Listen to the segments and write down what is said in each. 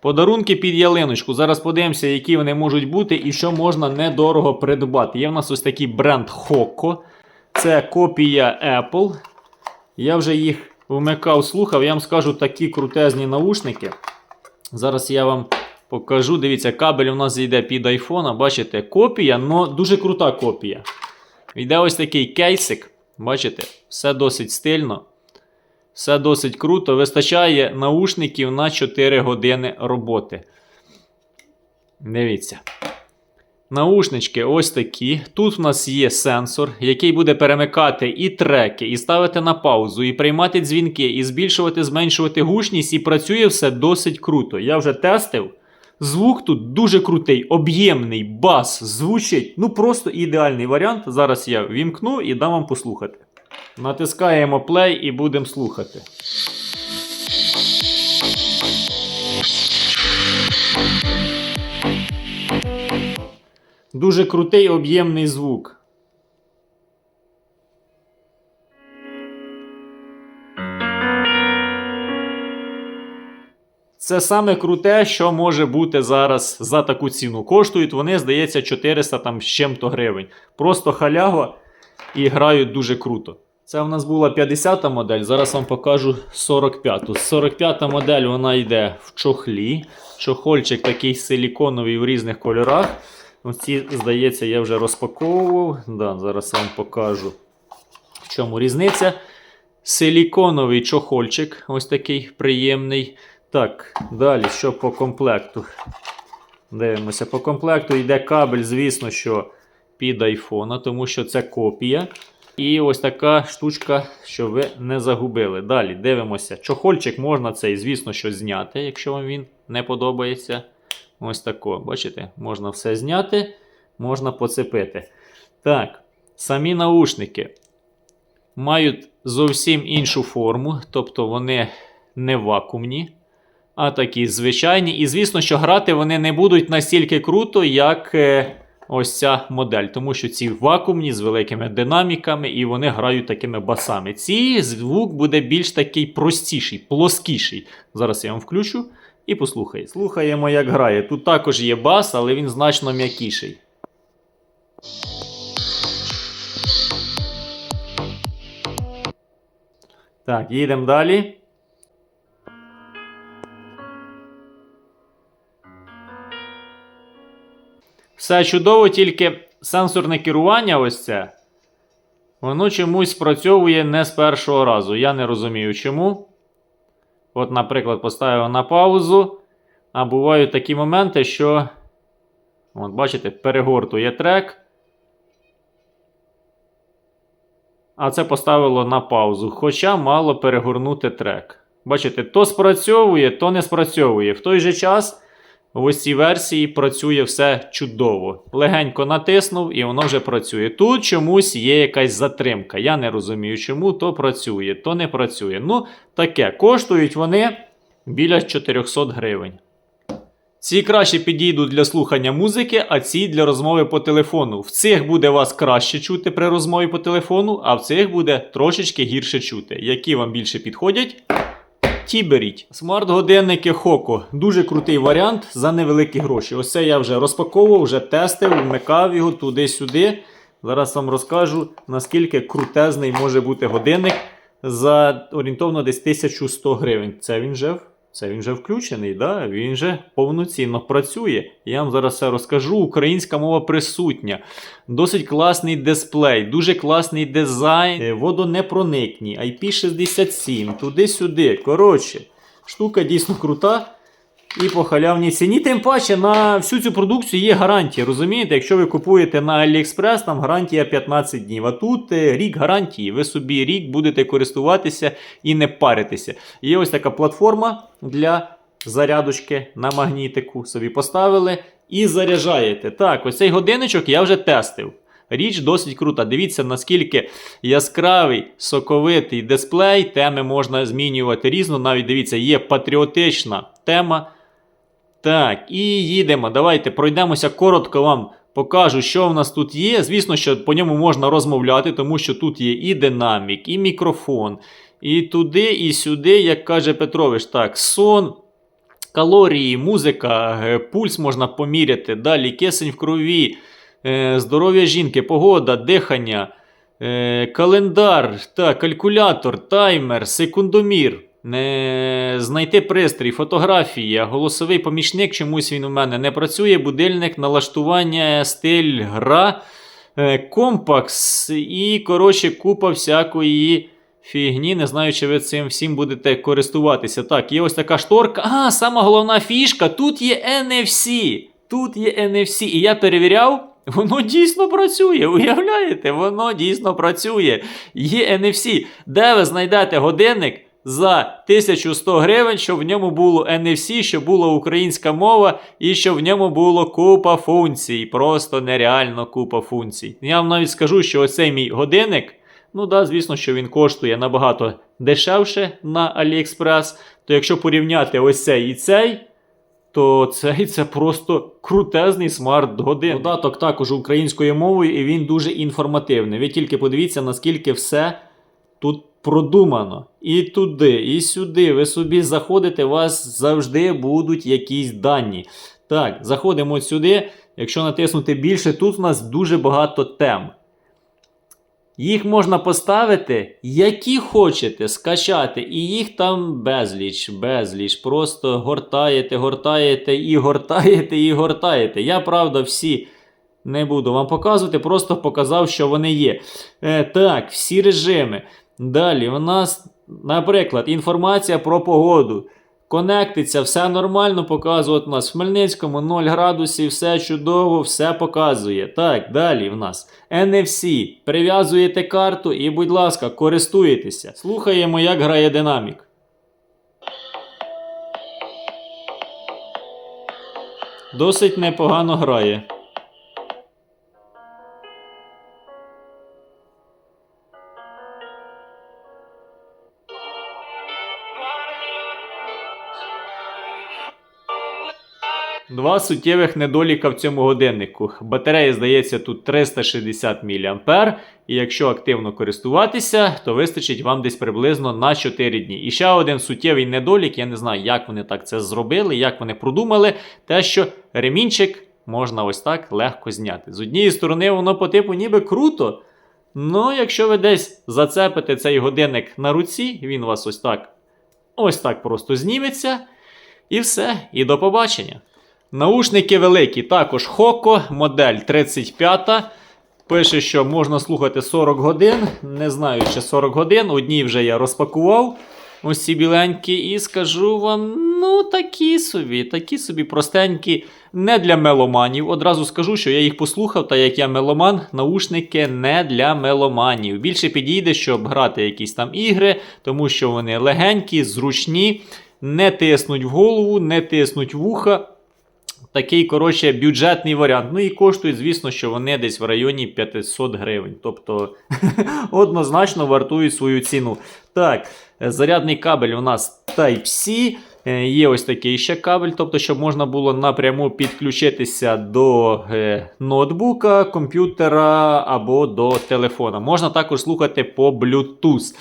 Подарунки під ялиночку. Зараз подивимося, які вони можуть бути і що можна недорого придбати. Є в нас ось такий бренд Hoco. Це копія Apple. Я вже їх вмикав, слухав. Я вам скажу такі крутезні наушники. Зараз я вам покажу. Дивіться, кабель у нас йде під iPhone. Бачите, копія, але дуже крута копія. Йде ось такий кейсик. Бачите, все досить стильно. Все досить круто. Вистачає наушників на 4 години роботи. Дивіться. Наушнички ось такі. Тут в нас є сенсор, який буде перемикати і треки, і ставити на паузу, і приймати дзвінки, і збільшувати, зменшувати гучність, і працює все досить круто. Я вже тестив. Звук тут дуже крутий, об'ємний, бас, звучить. Ну просто ідеальний варіант. Зараз я вімкну і дам вам послухати. Натискаємо play і будемо слухати. Дуже крутий об'ємний звук. Це саме круте, що може бути зараз за таку ціну. Коштують вони, здається, 400 там з чим-то гривень. Просто халява і грають дуже круто. Це в нас була 50-та модель, зараз вам покажу 45-ту. 45-та модель вона йде в чохлі. Чохольчик такий силіконовий в різних кольорах. Ці, здається, я вже розпаковував. Да, зараз вам покажу, в чому різниця. Силіконовий чохольчик, ось такий приємний. Так, далі, що по комплекту? Дивимося, по комплекту йде кабель, звісно, що під айфона, тому що це копія. І ось така штучка, що ви не загубили. Далі дивимося. Чохольчик можна цей, звісно, що зняти, якщо вам він не подобається. Ось тако. Бачите, можна все зняти, можна поцепити. Так, самі наушники мають зовсім іншу форму, тобто вони не вакуумні, а такі звичайні. І звісно, що грати вони не будуть настільки круто, як е, ось ця модель, тому що ці вакуумні з великими динаміками, і вони грають такими басами. Ці звук буде більш такий простіший, плоскіший. Зараз я вам включу і послухай. Слухаємо, як грає. Тут також є бас, але він значно м'якіший. Так, їдемо далі. Все чудово, тільки сенсорне керування ось це. Воно чомусь спрацьовує не з першого разу. Я не розумію чому. От, наприклад, поставив на паузу. А бувають такі моменти, що. От, бачите, перегортує трек. А це поставило на паузу. Хоча мало перегорнути трек. Бачите, то спрацьовує, то не спрацьовує. В той же час в ось цій версії працює все чудово. Легенько натиснув і воно вже працює. Тут чомусь є якась затримка. Я не розумію, чому то працює, то не працює. Ну, таке. Коштують вони біля 400 гривень. Ці краще підійдуть для слухання музики, а ці для розмови по телефону. В цих буде вас краще чути при розмові по телефону, а в цих буде трошечки гірше чути. Які вам більше підходять? Ті беріть. Смарт-годинники Хоко. Дуже крутий варіант за невеликі гроші. Ось це я вже розпаковував, вже тестив, вмикав його туди-сюди. Зараз вам розкажу, наскільки крутезний може бути годинник за орієнтовно десь 1100 гривень. Це він вже це він вже включений, да? він вже повноцінно працює. Я вам зараз все розкажу. Українська мова присутня. Досить класний дисплей, дуже класний дизайн, е, водонепроникні, IP67, туди-сюди. Коротше, штука дійсно крута. І по халявній ціні. Тим паче на всю цю продукцію є гарантія. Розумієте, якщо ви купуєте на AliExpress, там гарантія 15 днів. А тут е, рік гарантії. Ви собі рік будете користуватися і не паритися. Є ось така платформа для зарядочки на магнітику. Собі поставили і заряджаєте. Так, ось цей годинничок я вже тестив. Річ досить крута. Дивіться, наскільки яскравий соковитий дисплей. Теми можна змінювати різно. Навіть дивіться, є патріотична тема. Так, і їдемо. Давайте пройдемося коротко вам покажу, що в нас тут є. Звісно, що по ньому можна розмовляти, тому що тут є і динамік, і мікрофон, і туди, і сюди, як каже Петрович, так, сон. калорії, музика, е, пульс можна поміряти. Далі кисень в крові, е, здоров'я жінки, погода, дихання, е, календар, та, калькулятор, таймер, секундомір. Не знайти пристрій, фотографія, голосовий помічник, чомусь він у мене не працює, будильник, налаштування, стиль, гра, е, компакс і, коротше, купа всякої фігні. Не знаю, чи ви цим всім будете користуватися. Так, є ось така шторка. А, сама головна фішка. Тут є NFC. Тут є NFC. І я перевіряв. Воно дійсно працює, уявляєте? Воно дійсно працює. Є NFC. Де ви знайдете годинник за 1100 гривень, щоб в ньому було NFC, щоб була українська мова і щоб в ньому було купа функцій. Просто нереально купа функцій. Я вам навіть скажу, що оцей мій годинник. Ну да, звісно, що він коштує набагато дешевше на AliExpress. То якщо порівняти ось цей і цей, то цей це просто крутезний смарт-годин. Додаток також українською мовою, і він дуже інформативний. Ви тільки подивіться, наскільки все тут продумано. І туди, і сюди. Ви собі заходите, у вас завжди будуть якісь дані. Так, заходимо сюди. Якщо натиснути більше, тут у нас дуже багато тем. Їх можна поставити, які хочете, скачати, і їх там безліч, безліч. Просто гортаєте, гортаєте і гортаєте, і гортаєте. Я, правда, всі не буду вам показувати, просто показав, що вони є. Е, так, всі режими. Далі у нас, наприклад, інформація про погоду. Конектиться, все нормально показує. У нас в Хмельницькому 0 градусів, все чудово, все показує. Так, далі в нас NFC. Прив'язуєте карту і, будь ласка, користуєтеся. Слухаємо, як грає динамік. Досить непогано грає. Два суттєвих недоліка в цьому годиннику. Батарея, здається, тут 360 мА, і якщо активно користуватися, то вистачить вам десь приблизно на 4 дні. І ще один суттєвий недолік, я не знаю, як вони так це зробили, як вони продумали, те, що ремінчик можна ось так легко зняти. З однієї сторони, воно по типу ніби круто. Ну, якщо ви десь зацепите цей годинник на руці, він у вас ось так, ось так просто зніметься. І все, і до побачення. Наушники великі, також Хоко, модель 35. Пише, що можна слухати 40 годин. Не знаю, чи 40 годин. Одні вже я розпакував. Ось ці біленькі, і скажу вам, ну такі собі, такі собі простенькі, не для меломанів. Одразу скажу, що я їх послухав, та як я меломан, наушники не для меломанів. Більше підійде, щоб грати якісь там ігри, тому що вони легенькі, зручні, не тиснуть в голову, не тиснуть вуха. Такий, коротше, бюджетний варіант. Ну і коштують, звісно, що вони десь в районі 500 гривень. Тобто однозначно вартують свою ціну. Так, е, зарядний кабель у нас Type-C. Е, Є ось такий ще кабель, тобто, щоб можна було напряму підключитися до е, ноутбука, комп'ютера або до телефона. Можна також слухати по Bluetooth.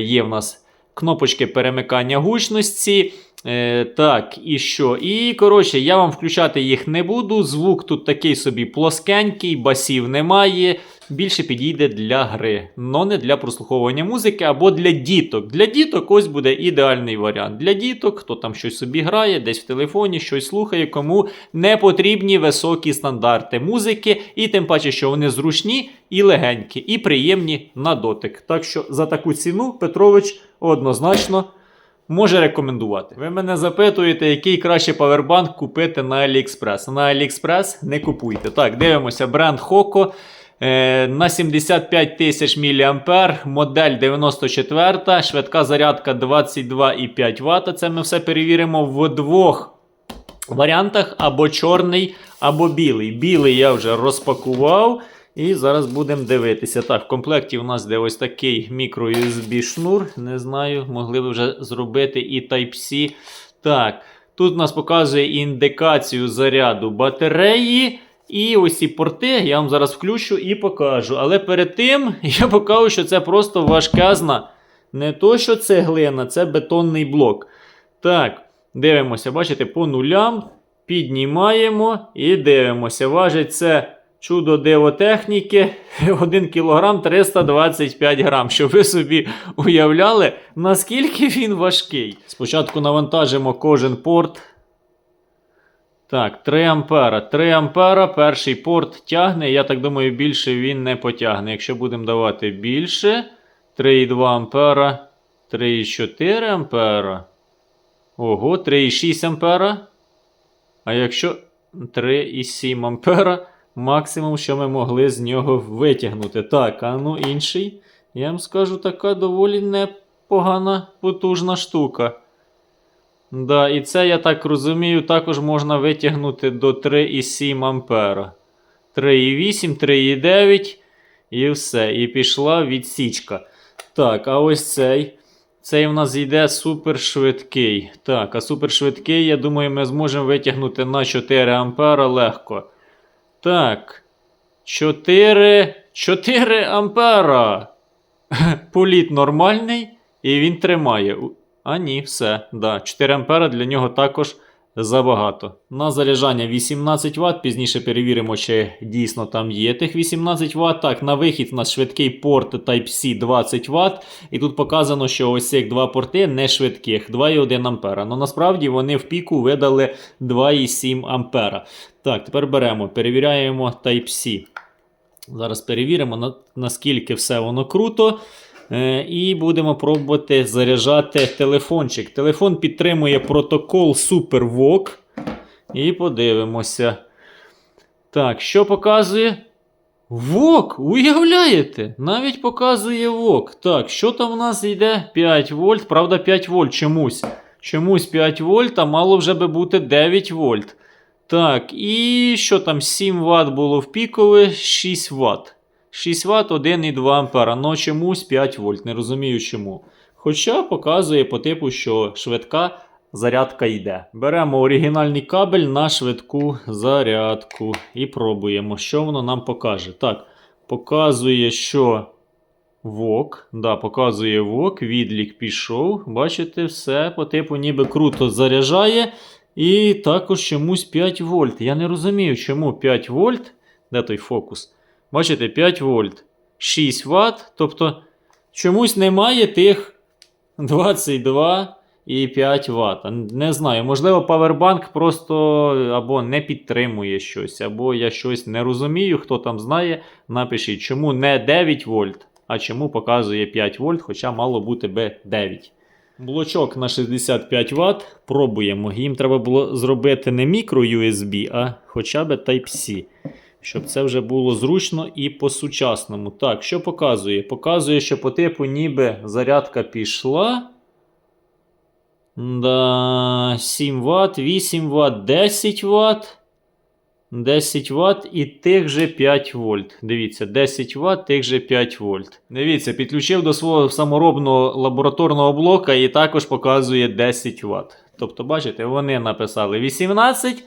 Є в нас кнопочки перемикання гучності. Е, так, і що? І, коротше, я вам включати їх не буду. Звук тут такий собі плоскенький, басів немає. Більше підійде для гри, но не для прослуховування музики або для діток. Для діток ось буде ідеальний варіант. Для діток, хто там щось собі грає, десь в телефоні, щось слухає, кому не потрібні високі стандарти музики, і тим паче, що вони зручні і легенькі, і приємні на дотик. Так що за таку ціну Петрович однозначно може рекомендувати. Ви мене запитуєте, який краще павербанк купити на AliExpress. На AliExpress не купуйте. Так, дивимося, бренд Hoco. Е, на 75 тисяч мА, модель 94, швидка зарядка 22,5 Вт. Це ми все перевіримо в двох варіантах: або чорний, або білий. Білий я вже розпакував. І зараз будемо дивитися. Так, в комплекті у нас де ось такий мікро-USB шнур. Не знаю, могли б вже зробити і Type-C. Так, тут у нас показує індикацію заряду батареї. І ось порти я вам зараз включу і покажу. Але перед тим я покажу, що це просто важказна. Не то, що це глина, це бетонний блок. Так, Дивимося, бачите, по нулям. Піднімаємо і дивимося. Важить це чудо диво техніки 1 кг 325 грам. Щоб ви собі уявляли, наскільки він важкий. Спочатку навантажимо кожен порт. Так, 3 ампера. 3 ампера. Перший порт тягне. Я так думаю, більше він не потягне. Якщо будемо давати більше. 3,2 ампера. 3,4 ампера. Ого, 3,6 ампера. А якщо 3,7 ампера, максимум, що ми могли з нього витягнути. Так, а ну інший. Я вам скажу, така доволі непогана, потужна штука. Да, і це, я так розумію, також можна витягнути до 3,7 ампера. 3,8, 3,9 і все. І пішла відсічка. Так, а ось цей. Цей в нас йде супершвидкий. Так, а супершвидкий, я думаю, ми зможемо витягнути на 4 ампера легко. Так. 4. 4 ампера. Політ нормальний, і він тримає. А ні, все. Да. 4 ампера для нього також забагато. На заряджання 18 Вт. Пізніше перевіримо, чи дійсно там є тих 18 Вт. Так, на вихід у нас швидкий порт Type-C 20 Вт. І тут показано, що ось цих два порти не швидких 2,1 ампера. Ну насправді вони в піку видали 2,7 ампера. Так, тепер беремо, перевіряємо Type-C. Зараз перевіримо, наскільки все воно круто. Е, І будемо пробувати заряджати телефончик. Телефон підтримує протокол SuperVOOC. І подивимося. Так, що показує? ВОК, уявляєте? Навіть показує ВОК. Так, що там у нас йде? 5 вольт. Правда, 5 вольт чомусь. Чомусь 5 вольт, а мало вже би бути 9 вольт. Так, і що там? 7 Вт було в пікове, 6 Вт. 6 Вт 1,2 ампера, но чомусь 5 вольт. Не розумію чому. Хоча показує по типу, що швидка зарядка йде. Беремо оригінальний кабель на швидку зарядку і пробуємо, що воно нам покаже. Так, показує, що ВОК. Да, показує ВОК, відлік пішов. Бачите, все по типу ніби круто заряджає. І також чомусь 5 вольт. Я не розумію, чому 5 вольт. Де той фокус? Бачите, 5 вольт, 6 Вт. Тобто чомусь немає тих 22 і 5 Вт. Не знаю, можливо, павербанк просто або не підтримує щось, або я щось не розумію. Хто там знає, напишіть, чому не 9 вольт, а чому показує 5 вольт, хоча мало бути би 9. Блочок на 65 Вт. Пробуємо. Їм треба було зробити не мікро USB, а хоча б Type-C. Щоб це вже було зручно і по-сучасному. Так, що показує? Показує, що по типу ніби зарядка пішла. Да, 7 Вт, 8 Вт, 10 Вт. 10 Вт і тих же 5 вольт. Дивіться, 10 Вт, тих же 5 вольт. Дивіться, підключив до свого саморобного лабораторного блока і також показує 10 Вт. Тобто, бачите, вони написали 18,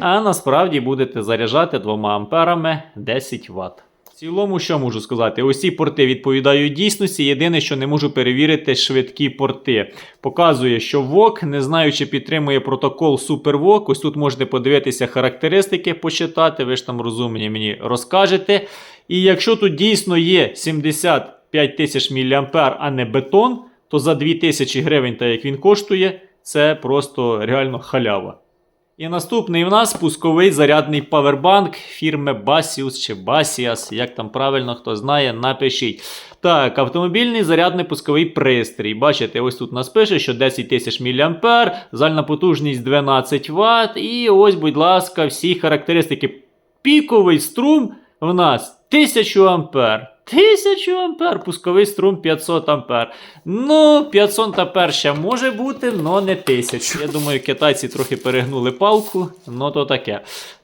а насправді будете заряджати 2 амперами 10 Вт. В цілому, що можу сказати? Ці порти відповідають дійсності. Єдине, що не можу перевірити швидкі порти. Показує, що VOOC, не знаю, чи підтримує протокол SuperVOOC. Ось тут можете подивитися характеристики, почитати. Ви ж там розумні мені розкажете. І якщо тут дійсно є 75 тисяч мА, а не бетон, то за 2000 гривень, так як він коштує, це просто реально халява. І наступний в нас пусковий зарядний павербанк фірми Basius чи Basias, як там правильно хто знає, напишіть. Так, автомобільний зарядний пусковий пристрій. Бачите, ось тут нас пише, що 10 тисяч мА, загальна потужність 12 Вт. І ось, будь ласка, всі характеристики. Піковий струм в нас 1000 ампер. 1000 ампер, пусковий струм 500 ампер. Ну, 500 ампер ще може бути, але не 1000. Я думаю, китайці трохи перегнули палку, ну то таке.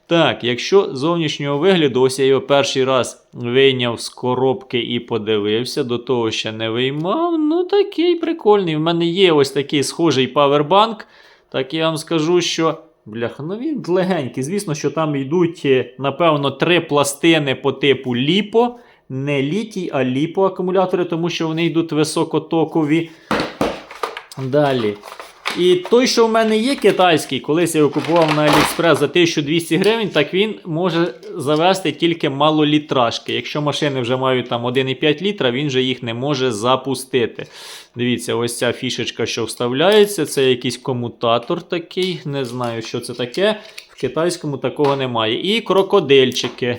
Так, якщо зовнішнього вигляду, ось я його перший раз вийняв з коробки і подивився, до того ще не виймав. Ну, такий прикольний. В мене є ось такий схожий павербанк. Так я вам скажу, що. Бляха, ну він легенький. Звісно, що там йдуть, е, напевно, три пластини по типу ліпо. Не літій, а ліпо акумулятори, тому що вони йдуть високотокові. Далі. І той, що в мене є китайський, колись я його купував на Аліекспрес за 1200 гривень, так він може завести тільки малолітражки. Якщо машини вже мають там 1,5 літра, він же їх не може запустити. Дивіться, ось ця фішечка, що вставляється, це якийсь комутатор такий. Не знаю, що це таке. В китайському такого немає. І крокодильчики.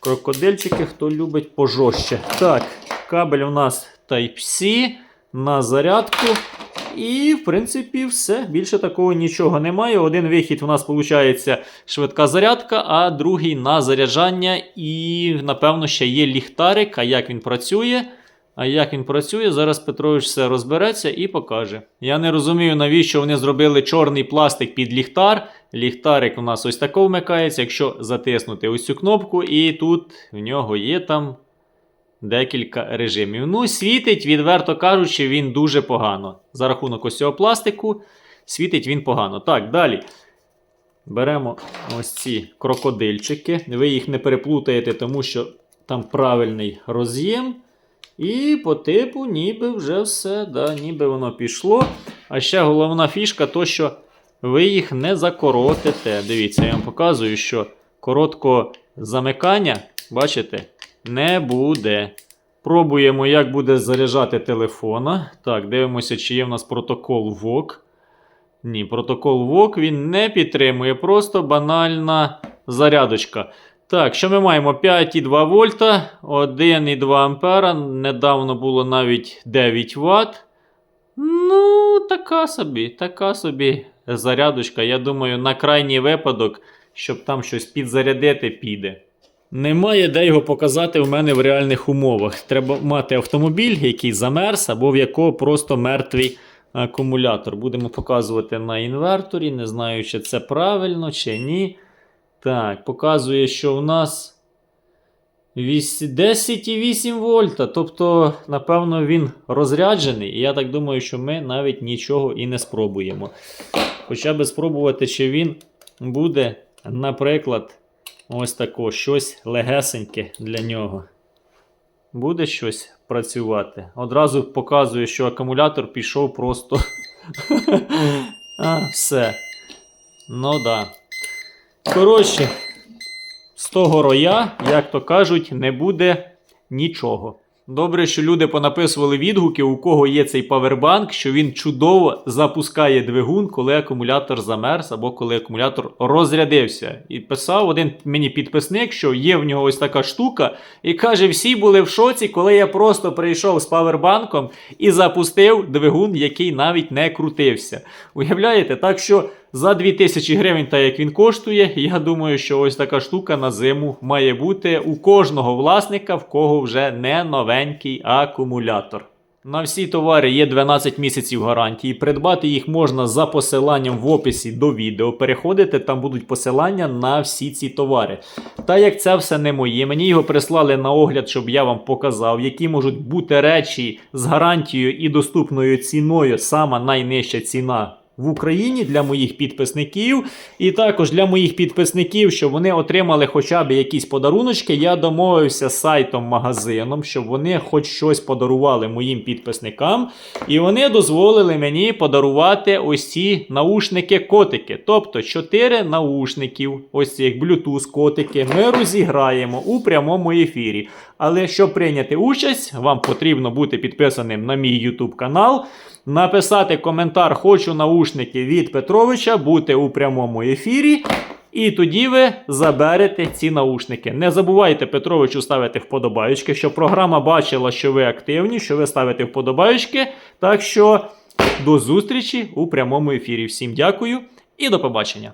Крокодильчики, хто любить пожорстче. Так, кабель у нас Type-C на зарядку. І, в принципі, все. Більше такого нічого немає. Один вихід у нас виходить швидка зарядка, а другий на заряджання. І, напевно, ще є ліхтарик. А як він працює? А як він працює, зараз Петрович все розбереться і покаже. Я не розумію, навіщо вони зробили чорний пластик під ліхтар. Ліхтарик у нас ось тако вмикається, якщо затиснути ось цю кнопку, і тут в нього є там декілька режимів. Ну, світить, відверто кажучи, він дуже погано. За рахунок ось цього пластику, світить він погано. Так, далі. Беремо ось ці крокодильчики. Ви їх не переплутаєте, тому що там правильний роз'єм. І по типу, ніби вже все, да, ніби воно пішло. А ще головна фішка, то що ви їх не закоротите. Дивіться, я вам показую, що короткого замикання, бачите, не буде. Пробуємо, як буде заряджати телефона. Так, дивимося, чи є в нас протокол VOC. Ні, протокол VOC він не підтримує, просто банальна зарядочка. Так, що ми маємо? 5,2 вольта, 1,2 ампера. Недавно було навіть 9 Вт. Ну, така собі, така собі зарядочка. Я думаю, на крайній випадок, щоб там щось підзарядити, піде. Немає де його показати в мене в реальних умовах. Треба мати автомобіль, який замерз, або в якого просто мертвий акумулятор. Будемо показувати на інверторі. Не знаю, чи це правильно, чи ні. Так, показує, що у нас 10,8 вольта. Тобто, напевно, він розряджений. І я так думаю, що ми навіть нічого і не спробуємо. Хоча би спробувати, чи він буде, наприклад, ось тако щось легесеньке для нього. Буде щось працювати. Одразу показує, що акумулятор пішов просто. все. Ну да. Коротше, з того роя, як то кажуть, не буде нічого. Добре, що люди понаписували відгуки, у кого є цей павербанк, що він чудово запускає двигун, коли акумулятор замерз або коли акумулятор розрядився. І писав один мені підписник, що є в нього ось така штука, і каже: всі були в шоці, коли я просто прийшов з павербанком і запустив двигун, який навіть не крутився. Уявляєте, так що. За 2000 гривень, так як він коштує, я думаю, що ось така штука на зиму має бути у кожного власника, в кого вже не новенький акумулятор. На всі товари є 12 місяців гарантії. Придбати їх можна за посиланням в описі до відео. Переходите, там будуть посилання на всі ці товари. Та як це все не моє, мені його прислали на огляд, щоб я вам показав, які можуть бути речі з гарантією і доступною ціною, сама найнижча ціна в Україні для моїх підписників, і також для моїх підписників, щоб вони отримали хоча б якісь подаруночки. Я домовився з сайтом-магазином, щоб вони хоч щось подарували моїм підписникам. І вони дозволили мені подарувати ось ці наушники-котики. Тобто 4 наушників, ось цих Bluetooth котики, ми розіграємо у прямому ефірі. Але щоб прийняти участь, вам потрібно бути підписаним на мій YouTube канал написати коментар Хочу наушники від Петровича, бути у прямому ефірі. І тоді ви заберете ці наушники. Не забувайте Петровичу ставити вподобаючки, щоб програма бачила, що ви активні, що ви ставите вподобаючки. Так що до зустрічі у прямому ефірі. Всім дякую і до побачення.